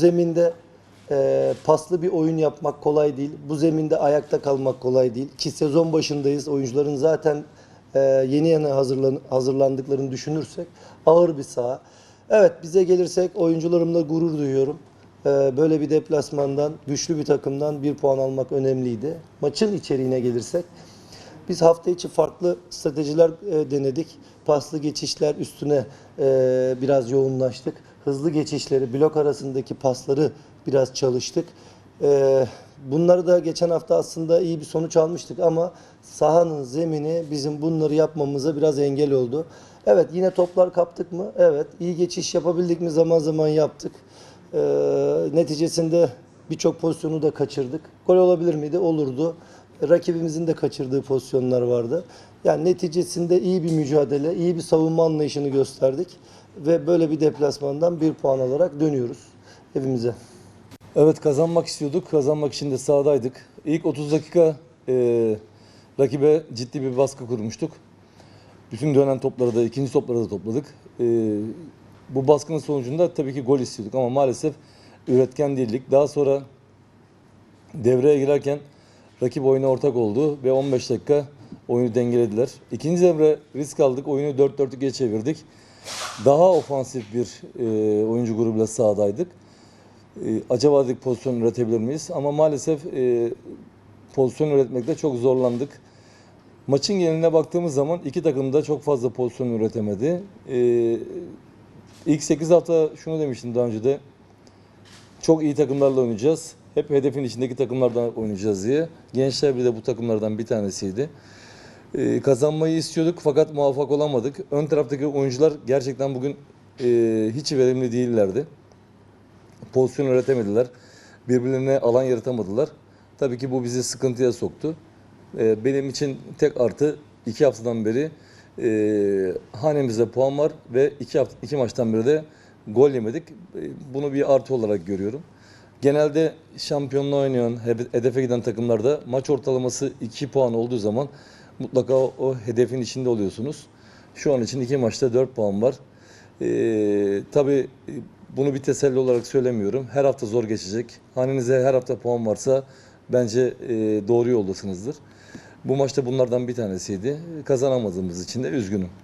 zeminde e, paslı bir oyun yapmak kolay değil. Bu zeminde ayakta kalmak kolay değil. Ki sezon başındayız. Oyuncuların zaten e, yeni yeni hazırlan, hazırlandıklarını düşünürsek ağır bir saha. Evet bize gelirsek oyuncularımla gurur duyuyorum. E, böyle bir deplasmandan, güçlü bir takımdan bir puan almak önemliydi. Maçın içeriğine gelirsek biz hafta içi farklı stratejiler e, denedik. Paslı geçişler üstüne e, biraz yoğunlaştık. Hızlı geçişleri, blok arasındaki pasları biraz çalıştık. E, bunları da geçen hafta aslında iyi bir sonuç almıştık ama sahanın zemini bizim bunları yapmamıza biraz engel oldu. Evet yine toplar kaptık mı? Evet. İyi geçiş yapabildik mi? Zaman zaman yaptık. E, neticesinde birçok pozisyonu da kaçırdık. Gol olabilir miydi? Olurdu. Rakibimizin de kaçırdığı pozisyonlar vardı. Yani neticesinde iyi bir mücadele, iyi bir savunma anlayışını gösterdik. Ve böyle bir deplasmandan bir puan alarak dönüyoruz evimize. Evet kazanmak istiyorduk. Kazanmak için de sahadaydık. İlk 30 dakika e, rakibe ciddi bir baskı kurmuştuk. Bütün dönen topları da, ikinci topları da topladık. E, bu baskının sonucunda tabii ki gol istiyorduk ama maalesef üretken değildik. Daha sonra devreye girerken rakip oyuna ortak oldu ve 15 dakika oyunu dengelediler. İkinci devre risk aldık. Oyunu 4-4'lüğe çevirdik. Daha ofansif bir e, oyuncu grubuyla sahadaydık. E, acaba dedik pozisyon üretebilir miyiz? Ama maalesef e, pozisyon üretmekte çok zorlandık. Maçın geneline baktığımız zaman iki takım da çok fazla pozisyon üretemedi. E, ilk 8 hafta şunu demiştim daha önce de. Çok iyi takımlarla oynayacağız. Hep hedefin içindeki takımlardan oynayacağız diye. Gençler bir de bu takımlardan bir tanesiydi. Ee, kazanmayı istiyorduk fakat muvaffak olamadık. Ön taraftaki oyuncular gerçekten bugün e, hiç verimli değillerdi. Pozisyon üretemediler. Birbirlerine alan yaratamadılar. Tabii ki bu bizi sıkıntıya soktu. Ee, benim için tek artı iki haftadan beri e, hanemizde puan var ve iki, hafta, iki maçtan beri de gol yemedik. E, Bunu bir artı olarak görüyorum. Genelde şampiyonluğa oynayan, hede- hedefe giden takımlarda maç ortalaması 2 puan olduğu zaman mutlaka o, o hedefin içinde oluyorsunuz. Şu an için iki maçta 4 puan var. Ee, tabii e, bunu bir teselli olarak söylemiyorum. Her hafta zor geçecek. Hanenize her hafta puan varsa bence e, doğru yoldasınızdır. Bu maçta bunlardan bir tanesiydi. Kazanamadığımız için de üzgünüm.